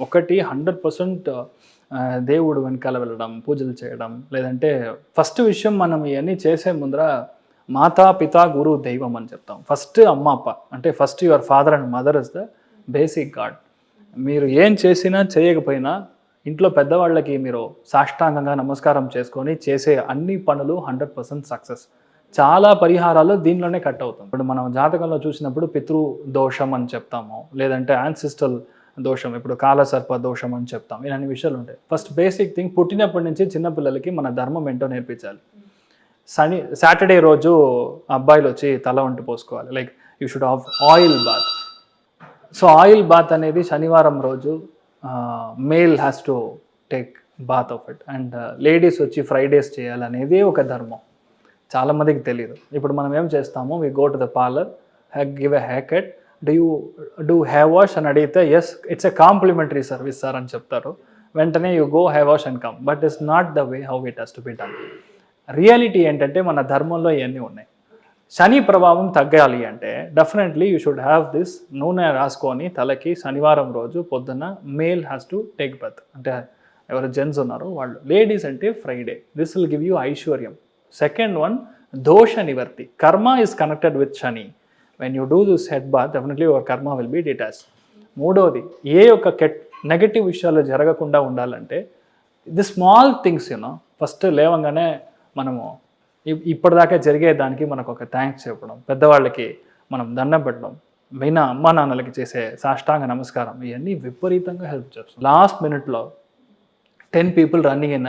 ఒకటి hundred percent దేవుడు వెనకాల వెళ్ళడం పూజలు చేయడం లేదంటే ఫస్ట్ విషయం మనం ఇవన్నీ చేసే ముందర మాతా పిత గురు దైవం అని చెప్తాం. ఫస్ట్ అమ్మ అప్ప. అంటే first your father and mother is the basic god. మీరు ఏం చేసినా చేయకపోయినా ఇంట్లో పెద్దవాళ్ళకి మీరు సాష్టాంగంగా నమస్కారం చేసుకొని చేసే అన్ని పనులు హండ్రెడ్ పర్సెంట్ సక్సెస్. చాలా పరిహారాలు దీనిలోనే కట్ అవుతాం. ఇప్పుడు మనం జాతకంలో చూసినప్పుడు పితృ దోషం అని చెప్తాము. లేదంటే యాన్సిస్టల్ దోషం ఇప్పుడు కాలసర్ప దోషం అని చెప్తాం. ఇలాంటి విషయాలు ఉంటాయి. ఫస్ట్ బేసిక్ థింగ్ పుట్టినప్పటి నుంచి చిన్నపిల్లలకి మన ధర్మం ఏంటో నేర్పించాలి. శని సాటర్డే రోజు అబ్బాయిలు వచ్చి తల వంటి పోసుకోవాలి. Like you should have oil bath so oil bath అనేది శనివారం రోజు male has to take bath of it and ladies వచ్చి ఫ్రైడేస్ చేయాలనేది ఒక ధర్మం. చాలామందికి తెలియదు ఇప్పుడు మనం ఏం చేస్తాము? We go to the parlour give a haircut do you do have wash అని అడిగితే yes it's a complimentary service sir అని చెప్తారు. వెంటనే you go have wash and come but it's not the way how it has to be done reality ఏంటంటే మన ధర్మంలో ఇవన్నీ ఉన్నాయి. శని ప్రభావం తగ్గాలి అంటే definitely you should have this నూనె రాసుకొని తలకి శనివారం రోజు పొద్దున్న male has to take birth అంటే ఎవరు జెంట్స్ ఉన్నారో వాళ్ళు. లేడీస్ అంటే Friday this will give you ఐశ్వర్యం. సెకండ్ వన్ దోష నివర్తి. Karma is connected with Shani. When you do this head bath definitely your karma will be detach మూడవది ఏ యొక్క కెట్ నెగటివ్ విషయాలు జరగకుండా ఉండాలంటే the small things you know first లేవంగానే మనము ఇప్పటిదాకా ఇప్పటిదాకా జరిగేదానికి మనకు ఒక థ్యాంక్స్ చెప్పడం పెద్దవాళ్ళకి మనం దండం పెట్టడం విన అమ్మా నాన్నలకి చేసే సాష్టాంగ నమస్కారం ఇవన్నీ విపరీతంగా హెల్ప్ చేస్తాం లాస్ట్ మినిట్లో ten people running in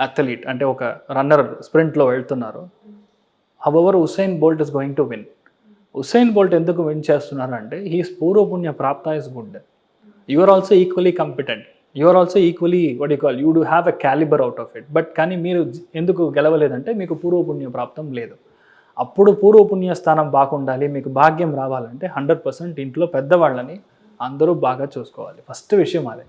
athlete అంటే ఒక రన్నర్ స్ప్రింట్లో వెళ్తున్నారు. Hour Usain Bolt is going to win Usain Bolt ఎందుకు విన్ చేస్తున్నారు అంటే హీస్ పూర్వపుణ్య ప్రాప్త is good you are also equally competent you are also equally what you call you do have a calibre out of it but కానీ మీరు ఎందుకు గెలవలేదంటే మీకు పూర్వపుణ్య ప్రాప్తం లేదు. అప్పుడు పూర్వపుణ్య స్థానం బాగుండాలి మీకు భాగ్యం రావాలంటే హండ్రెడ్ పర్సెంట్ ఇంట్లో పెద్దవాళ్ళని అందరూ బాగా చూసుకోవాలి. ఫస్ట్ విషయం అదే.